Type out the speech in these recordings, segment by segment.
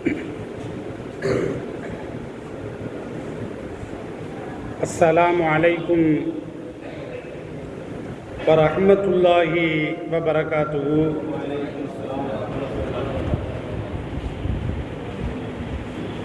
السلام عليكم ورحمة الله وبركاته.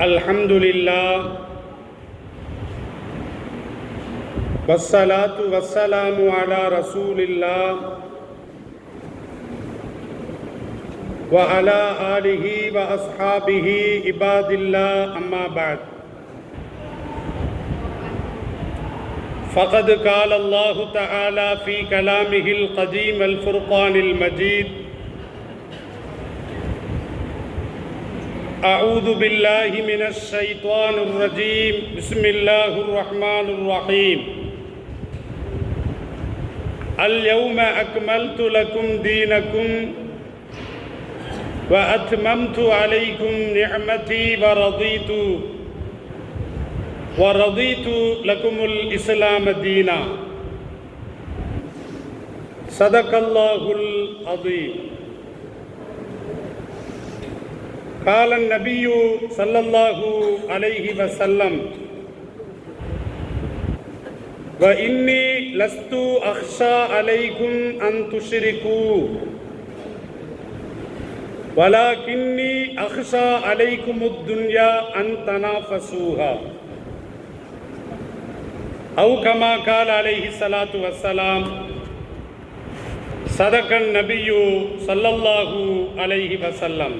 الحمد لله والصلاة والسلام على رسول الله وعلى آله وأصحابه عباد الله أما بعد. فقد قال الله تعالى في كلامه القديم الفرقان المجيد أعوذ بالله من الشيطان الرجيم بسم الله الرحمن الرحيم. اليوم أكملت لكم دينكم وأتممت عليكم نعمتي ورضيت ورضيت لكم الإسلام دينا. صدق الله العظيم. قال النبي صلى الله عليه وسلم وإني لست أخشى عليكم أن تشركوا ولكني أخشى عليكم الدنيا أن تنافسوها أو كما قال عليه الصلاة والسلام صدق النبي صلى الله عليه وسلم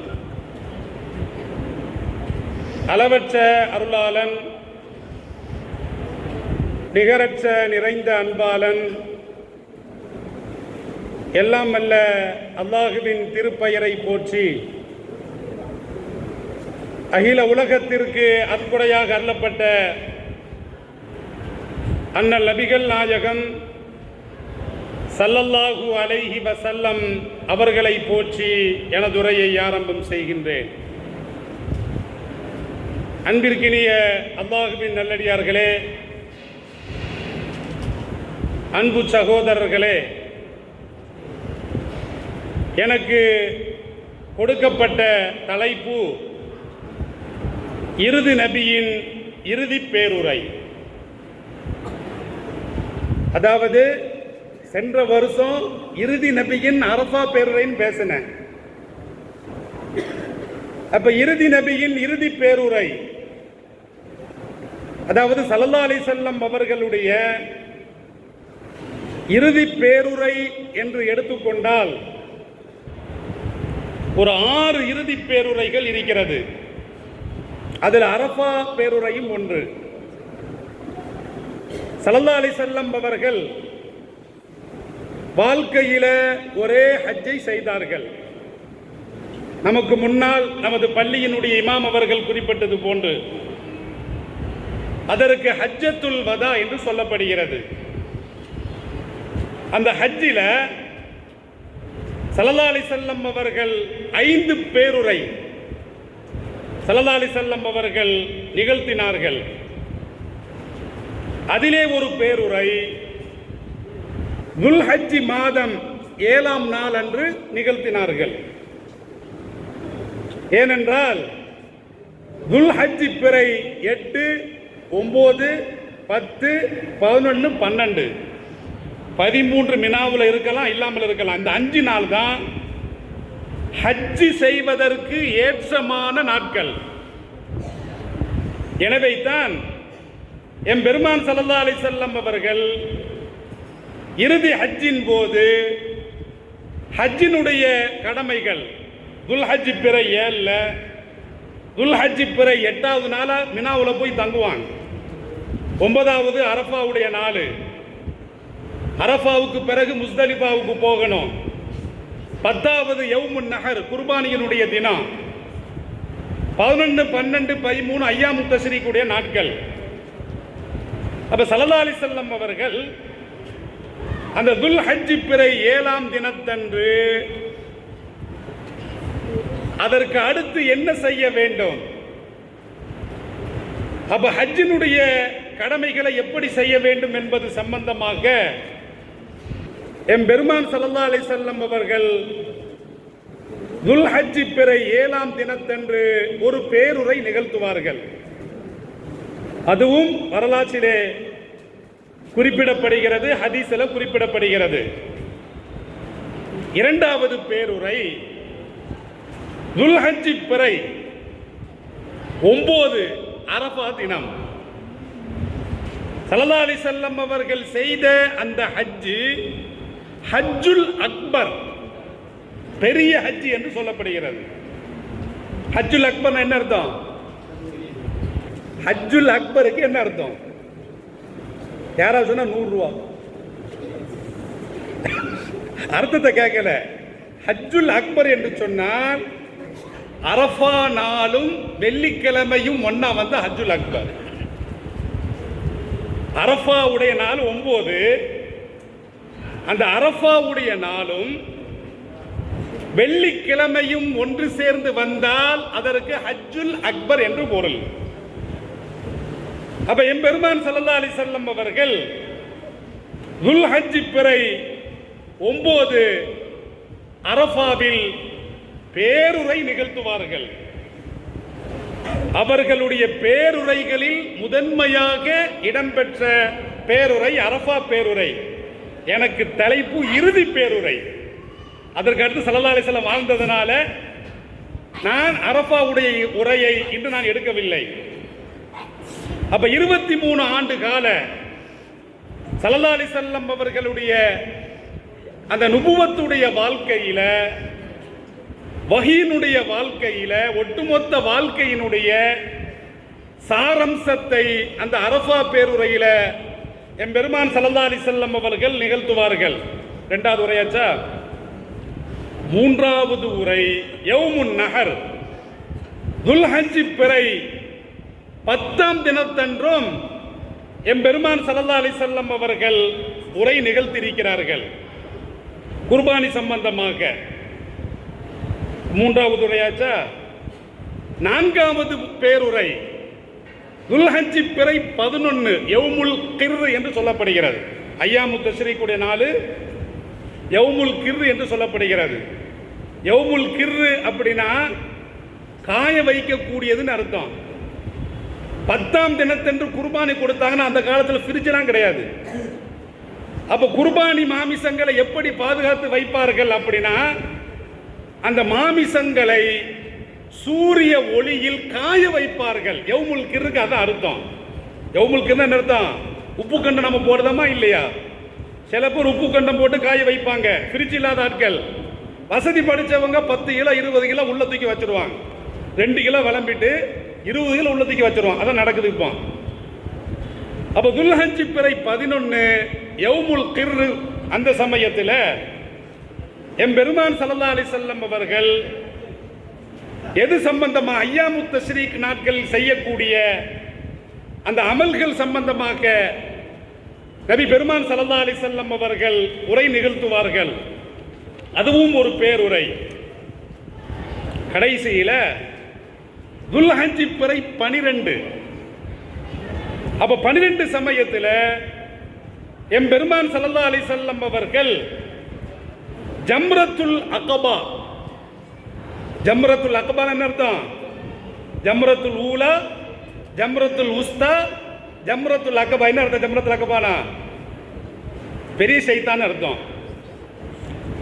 அளவற்ற அருளாளன் நிகரற்ற நிறைந்த அன்பாளன் எல்லாம் அல்ல அல்லாஹுவின் திருப்பெயரை போற்றி. அகில உலகத்திற்கு அற்புடையாக அருளப்பட்ட அண்ணல் நபிகள் நாயகம் சல்லல்லாஹு அலைஹி வசல்லம் அவர்களை போற்றி எனதுரையை ஆரம்பம் செய்கின்றேன். அன்பிற்கினிய அல்லாஹுவின் நல்லடியார்களே அன்பு சகோதரர்களே எனக்கு கொடுக்கப்பட்ட தலைப்பு இறுதி நபியின் இறுதி பேருரை. அதாவது சென்ற வருஷம் இறுதி நபியின் அரபா பேருரைன்னு பேசினேன். அப்ப இறுதி நபியின் இறுதி பேருரை அதாவது சல்லா அலி செல்லம் அவர்களுடைய இறுதி பேருரை என்று எடுத்துக்கொண்டால் ஒரு ஆறு இறுதி பேருரைகள் இருக்கிறது. அதில் அரபா பேருரையும் ஒன்று. சல்லா அலி செல்லம் அவர்கள் வாழ்க்கையில ஒரே ஹஜ்ஜை செய்தார்கள். நமக்கு முன்னால் நமது பள்ளியினுடைய இமாம் அவர்கள் குறிப்பிட்டது போன்று. அதற்கு ஹஜ்ஜத்துல் வதா என்று சொல்லப்படுகிறது. அந்த ஹஜ்ஜில சல்லா அலி செல்லம் அவர்கள் ஐந்து பேருரை சல்லா செல்லம் அவர்கள் நிகழ்த்தினார்கள். அதிலே ஒரு பேருரை துல்ஹஜ்ஜி மாதம் ஏழாம் நாள் அன்று நிகழ்த்தினார்கள். ஏனென்றால் துல்ஹஜ்ஜி பிறை எட்டு ஒன்பது பத்து பதினொன்று பன்னெண்டு. பதிமூன்று மினாவில் இருக்கலாம் இல்லாமல் இருக்கலாம். இந்த அஞ்சு நாள் தான் ஹஜ்ஜி செய்வதற்கு ஏற்றமான நாட்கள். எனவே தான் எம் பெருமான் சல்லா அலி செல்லம் அவர்கள் இறுதி ஹஜ்ஜின் போது ஹஜ்ஜினுடைய கடமைகள் துல் ஹஜ்ஜி பிற ஏழில் துல் ஹஜ்ஜி பிறை எட்டாவது நாளாக மினாவில் போய் தங்குவாங்க ஒன்பதாவது அரஃபாவுடைய நாள். அரஃபாவுக்கு பிறகு முஸ்தலிஃபாவுக்கு போகணும். பத்தாவது யவுமுன் நகர் குர்பானியினுடைய தினம் பதினொன்று பன்னெண்டு பதிமூணு ஐயா தஸ்ரீக்குடைய நாட்கள். அப்ப சல்லா அலி செல்லம் அவர்கள் அந்த துல் ஹஜ்ஜி பிறை ஏழாம் தினத்தன்று அதற்கு அடுத்து என்ன செய்ய வேண்டும்? அப்ப ஹஜ்ஜினுடைய கடமைகளை எப்படி செய்ய வேண்டும் என்பது சம்பந்தமாக எம் பெருமான் சல்லா அலி செல்லம் அவர்கள் துல்ஹஜ்ஜி பிறை ஏழாம் தினத்தன்று ஒரு பேருரை நிகழ்த்துவார்கள். அதுவும் வரலாற்றிலே குறிப்பிடப்படுகிறது ஹதீஸில் குறிப்பிடப்படுகிறது. இரண்டாவது பேருரை துல்ஹஜ்ஜி பிறை ஒன்பது அரபா தினம். சல்லா அலி செல்லம் அவர்கள் செய்த அந்த ஹஜ்ஜு ஹஜ்ஜுல் அக்பர். பெரிய ஹஜ் என்று சொல்லப்படுகிறது. ஹஜ்ஜுல் அக்பர் என்ன அர்த்தம்? ஹஜ்ஜுல் அக்பருக்கு என்ன அர்த்தம்? யாராவது சொன்னா நூறு ரூபா. அர்த்தத்தை கேட்கல. ஹஜ்ஜுல் அக்பர் என்று சொன்னால் அரஃபா நாளும் வெள்ளிக்கிழமையும் ஒன்னா வந்து ஹஜ்ஜுல் அக்பர். அரஃபாவுடைய நாள் ஒன்பது அந்த அரஃபாவுடைய நாளும் வெள்ளிக்கிழமையும் ஒன்று சேர்ந்து வந்தால் அதற்கு ஹஜ்ஜுல் அக்பர் என்று பொருள். அப்ப எம்பெருமான் சல்லா அலி செல்லம் அவர்கள் துல் ஹஜ்ஜி பிறை ஒன்பது அரஃபாவில் பேருரை நிகழ்த்துவார்கள். அவர்களுடைய பேருரைகளில் முதன்மையாக இடம்பெற்ற பேருரை அரஃபா பேருரை. எனக்கு தலைப்பு இறுதி பேருரை. அதற்கு அடுத்து சல்லல்லா அலிஸ்லாம் வாழ்ந்ததுனால நான் அரஃபாவுடைய உரையை இன்று நான் எடுக்கவில்லை. அப்ப இருபத்தி மூணு ஆண்டு கால சல்லல்லா அலிசல்லம் அவர்களுடைய அந்த நுபுவத்துடைய வாழ்க்கையில வகையினுடைய வாழ்க்கையில ஒட்டுமொத்த வாழ்க்கையினுடைய சாரம்சத்தை அந்த அரஃபா பேருரையில எம்பெருமான் பெருமான் அலிசல்லம் அவர்கள் நிகழ்த்துவார்கள். ரெண்டாவது உரையாச்சா மூன்றாவது உரை யவுமுன் நகர் துல்ஹஞ்சி பிறை பத்தாம் தினத்தன்றும் எம்பெருமான் சலல்லா அலிசல்லம் அவர்கள் உரை நிகழ்த்தியிருக்கிறார்கள். குர்பானி சம்பந்தமாக. மூன்றாவது உரையாச்சா நான்காவது பேருரை துல்ஹஜ்ஜி பிறை பதினொன்னு எவ்முல் கிர் என்று சொல்லப்படுகிறது. ஐயாமு தஸ்ரீக்குடைய நாள் எவ்முல் கிர் என்று சொல்லப்படுகிறது. எவ்முல் கிர் அப்படின்னா காய வைக்கக்கூடியதுன்னு அர்த்தம். பத்தாம் தினத்தன்று குர்பானி கொடுத்தாங்கன்னா அந்த காலத்தில் ஃப்ரிட்ஜெலாம் கிடையாது. அப்போ குர்பானி மாமிசங்களை எப்படி பாதுகாத்து வைப்பார்கள் அப்படின்னா அந்த மாமிசங்களை சூரிய ஒளியில் காய வைப்பார்கள். எவ்முல் கிருக்கு அதான் அர்த்தம். எவ்முல் கிரு என்ன அர்த்தம்? உப்பு கண்டம் நம்ம போடுறதாமா இல்லையா? சில பேர் உப்பு கண்டம் போட்டு காய வைப்பாங்க. ஃப்ரிட்ஜ் இல்லாத ஆட்கள். வசதி படித்தவங்க பத்து கிலோ இருபது கிலோ உள்ள தூக்கி வச்சிருவாங்க. ரெண்டு கிலோ விளம்பிட்டு இருபது கிலோ உள்ள தூக்கி வச்சிருவான் அதான் நடக்குது இப்போ. அப்போ துல்ஹஞ்சி பிறை பதினொன்று எவ்முல் கிர் அந்த சமயத்தில் எம் பெருமான் அலி செல்லம் அவர்கள் எது சம்பந்தமாக ஐயாமு தஸ்ரீக் நாட்களில் செய்யக்கூடிய அந்த அமல்கள் சம்பந்தமாக நபி பெருமான் சல்லா அலி செல்லம் அவர்கள் உரை நிகழ்த்துவார்கள். அதுவும் ஒரு பேருரை. கடைசியில் துல்ஹஞ்சி பிறை பனிரெண்டு. அப்போ பனிரெண்டு சமயத்தில் எம் பெருமான் சல்லா அலி செல்லம் அவர்கள் ஜம்ரத்துல் அகபா ஜம்ரத்துல் அகபா என்ன அர்த்தம்? ஜம்ரத்துல் ஊலா ஜம்ரத்துல் உஸ்தா ஜம்ரத்துல் அக்கபா என்ன அர்த்தம் ஜம்ரத்துல் அகபானா பெரிய சைத்தான் அர்த்தம்.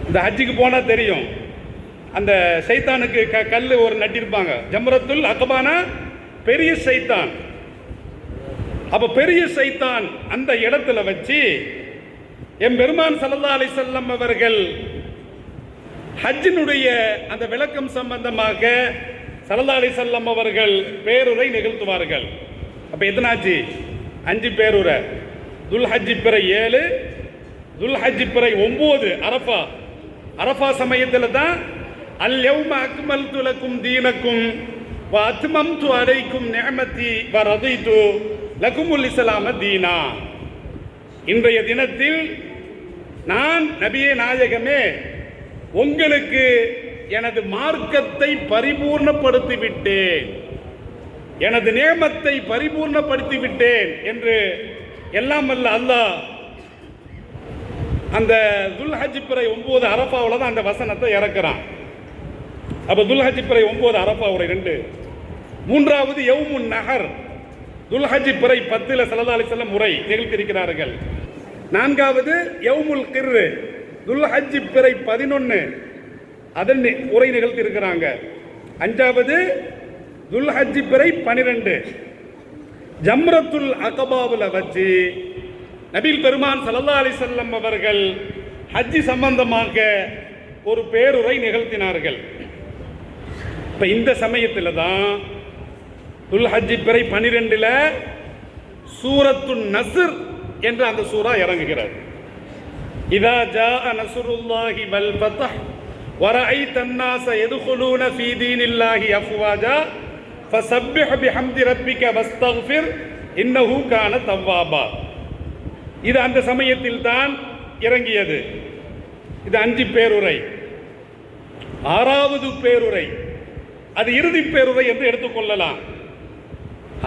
இந்த ஹஜ்ஜுக்கு போனால் தெரியும். அந்த சைத்தானுக்கு க கல் ஒரு நட்டிருப்பாங்க ஜம்ரத்துல் அகபானா பெரிய சைத்தான். அப்போ பெரிய சைத்தான் அந்த இடத்துல வச்சு எம் பெருமான் சல்லல்லா அலிசல்லம் அவர்கள் ஹஜ்ஜினுடைய அந்த விளக்கம் சம்பந்தமாக சல்லல்லா செல்லம் அவர்கள் பேருரை நிகழ்த்துவார்கள். அப்போ எத்தனாச்சு அஞ்சு பேருரை. துல் ஹஜ்ஜி பிறை ஏழு துல் ஹஜ்ஜி பிறை ஒம்பது அரஃபா. அரஃபா சமயத்தில் தான் அல் எவ்ம அக்மல் துலக்கும் தீனக்கும் வ அத்மம்து அலைக்கும் நேமத்தி வ ரதிது லகுமுல் இஸ்லாம தீனா. இன்றைய தினத்தில் நான் நபியே நாயகமே உங்களுக்கு எனது மார்க்கத்தை பரிபூர்ணப்படுத்தி விட்டேன் எனது நேமத்தை பரிபூர்ணப்படுத்தி விட்டேன் என்று எல்லாம் அல்ல அல்லாஹ் அந்த துல்ஹஜ் பிறை ஒன்பது அரப்பாவில் தான் அந்த வசனத்தை இறக்குறான். அப்போ துல்ஹஜ் பிறை ஒன்பது அரப்பா உரை ரெண்டு. மூன்றாவது யவுமுன் நகர் துல்ஹஜ் பிறை பத்தில் சல்லா அலிசல்லம் உரை. நிகழ்த்தியிருக்கிறார்கள் நான்காவது யவுமுல் கிர்ரு. துல்ஹஜ் பிறை பதினொன்று அதன் நி- உரை நிகழ்த்தியிருக்கிறாங்க. அஞ்சாவது துல்ஹஜ் பிறை பனிரெண்டு. ஜம்ரத்துல் அகபாவில் வச்சு நபில் பெருமான் செலவாளை செல்லம் அவர்கள் ஹஜ்ஜி சம்பந்தமாக ஒரு பேருரை நிகழ்த்தினார்கள். இப்போ இந்த சமயத்தில் தான் துல் ஹஜ்ஜி பிறை பனிரெண்டில் சூரத்து நஸ்ர் என்ற அந்த சூறா இறங்குகிறது. இதா ஜா நசுருல்லாஹி வல் ஃபத்ஹ் ورأيت الناس يدخلون في دين الله أفواجا فسبح بحمد ربك واستغفر إنه كان توابا இது அந்த சமயத்தில் தான் இறங்கியது இது அஞ்சு பேருரை ஆறாவது பேருரை அது இறுதி பேருரை என்று எடுத்துக்கொள்ளலாம்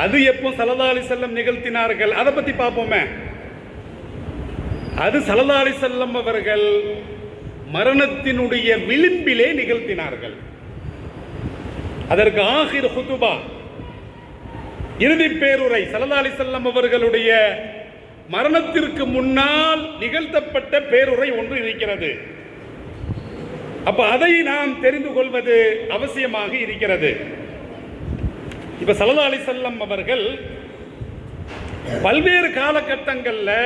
அது எப்போ சல்லா அலி செல்லம் நிகழ்த்தினார்கள் அதை பத்தி பார்ப்போமே அது சல்லா செல்லம் அவர்கள் மரணத்தினுடைய விளிம்பிலே நிகழ்த்தினார்கள். அதற்கு ஆகிர் ஹுதுபா இறுதி பேருரை சல்லா செல்லம் அவர்களுடைய மரணத்திற்கு முன்னால் நிகழ்த்தப்பட்ட பேருரை ஒன்று இருக்கிறது. அப்ப அதை நாம் தெரிந்து கொள்வது அவசியமாக இருக்கிறது. இப்ப சல்லா செல்லம் அவர்கள் பல்வேறு காலகட்டங்களில்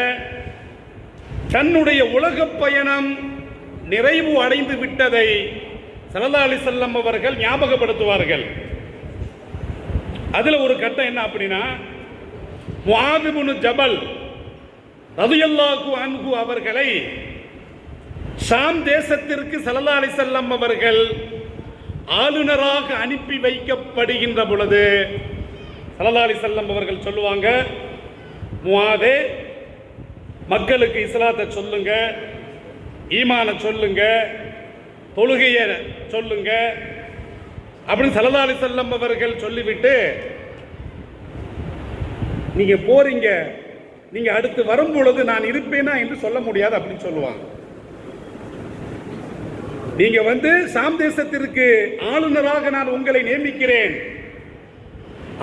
தன்னுடைய உலக பயணம் நிறைவு அடைந்து விட்டதை சலதா அலி செல்லம் அவர்கள் ஞாபகப்படுத்துவார்கள். அதுல ஒரு கட்டம் என்ன அப்படின்னா முனு ஜபல் ரதியல்லாஹு அன்ஹு அவர்களை ஷாம் தேசத்திற்கு சலதா அலி செல்லம் அவர்கள் ஆளுநராக அனுப்பி வைக்கப்படுகின்ற பொழுது சலதா அலி செல்லம் அவர்கள் சொல்லுவாங்க முவாதே மக்களுக்கு இஸ்லாத்தை சொல்லுங்க ஈமான சொல்லுங்க தொழுகையை சொல்லுங்க அப்படின்னு சல்லா அலி செல்லம் அவர்கள் சொல்லிவிட்டு நீங்க போறீங்க நீங்க அடுத்து வரும் பொழுது நான் இருப்பேனா என்று சொல்ல முடியாது அப்படின்னு சொல்லுவாங்க. நீங்க வந்து சாம் தேசத்திற்கு ஆளுநராக நான் உங்களை நியமிக்கிறேன்.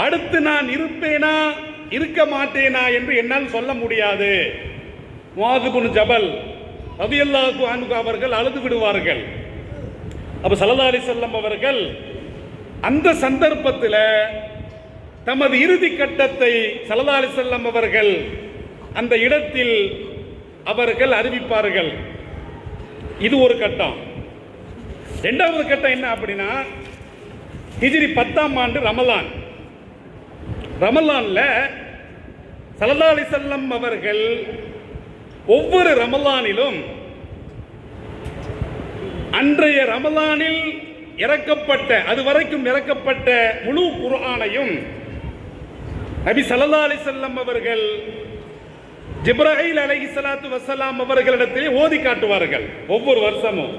அடுத்து நான் இருப்பேனா இருக்க மாட்டேனா என்று என்னால் சொல்ல முடியாது. முவாதுபுன் ஜபல் ரதியல்லாஹு அன்ஹு அவர்கள் அழுது விடுவார்கள். அப்போ சல்லல்லாஹு அலைஹி அவர்கள் அந்த சந்தர்ப்பத்தில் தமது இறுதி கட்டத்தை சல்லல்லாஹு அலைஹி அவர்கள் அந்த இடத்தில் அவர்கள் அறிவிப்பார்கள். இது ஒரு கட்டம். ரெண்டாவது கட்டம் என்ன அப்படின்னா ஹிஜிரி பத்தாம் ஆண்டு ரமலான். ரமலானில் சல்லா அலிசல்லம் அவர்கள் ஒவ்வொரு ரமலானிலும் அன்றைய ரமலானில் இறக்கப்பட்ட அது வரைக்கும் இறக்கப்பட்ட முழு குரானையும் நபி சல்லா அலிசல்லம் அவர்கள் ஜிப்ரஹில் அலஹி சலாத்து வசலாம் அவர்களிடத்திலே ஓதி காட்டுவார்கள். ஒவ்வொரு வருஷமும்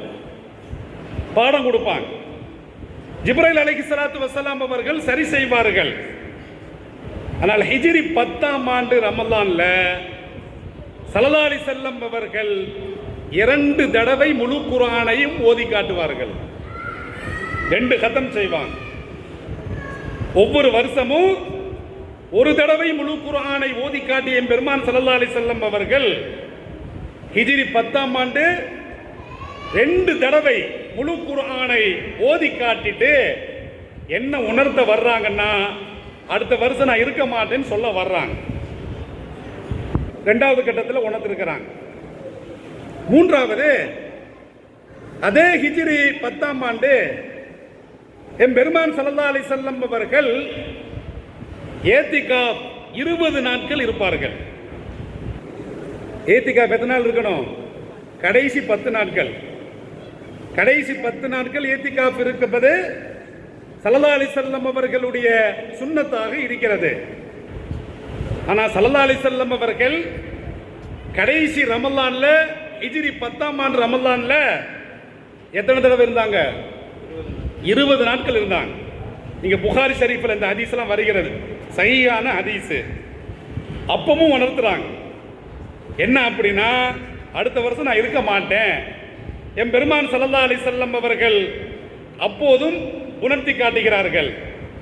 பாடம் கொடுப்பாங்க. ஜிப்ரைல் அலஹி சலாத்து வசலாம் அவர்கள் சரி செய்வார்கள். ஆனால் ஹிஜிரி பத்தாம் ஆண்டு ரமலான்ல சல்லல்லாஹு செல்லம் அவர்கள் இரண்டு தடவை முழு குரானையும் ஓதி காட்டுவார்கள். ரெண்டு கதம் செய்வாங்க ஒவ்வொரு வருஷமும் ஒரு தடவை முழு குரானை ஓதி காட்டிய பெருமான் சல்லா அலி செல்லம் அவர்கள் ஹிஜிரி பத்தாம் ஆண்டு ரெண்டு தடவை முழு குரானை ஓதி காட்டிட்டு என்ன உணர்த்த வர்றாங்கன்னா அடுத்த வருஷம் நான் இருக்க மாட்டேன்னு சொல்ல வர்றாங்க. ரெண்டாவது கட்டத்தில் உணர்த்திருக்கிறாங்க மூன்றாவது அதே ஹிஜ்ரி பத்தாம் ஆண்டு என் பெருமான் சல்லா அலி செல்லம் அவர்கள் ஏத்திகா இருபது நாட்கள் இருப்பார்கள். ஏத்திகா எத்தனை நாள் இருக்கணும்? கடைசி பத்து நாட்கள். கடைசி பத்து நாட்கள் ஏத்திகாப் இருப்பது சல்லா அலி செல்லம் அவர்களுடைய சுண்ணத்தாக இருக்கிறது. ஆனால் சல்லா அலி செல்லம் அவர்கள் கடைசி ரமல்லான்ல ஹிஜ்ரி பத்தாம் ஆண்டு ரமல்லான்ல எத்தனை தடவை இருந்தாங்க? இருபது நாட்கள் இருந்தாங்க. இங்க புகாரி ஷரீஃபில் இந்த ஹதீஸ்லாம் வருகிறது. சரியான ஹதீஸ். அப்பவும் உணர்த்துறாங்க. என்ன அப்படின்னா அடுத்த வருஷம் நான் இருக்க மாட்டேன். என் பெருமான் சல்லா அலி செல்லம் அவர்கள் அப்போதும் உணர்த்தி காட்டுகிறார்கள்.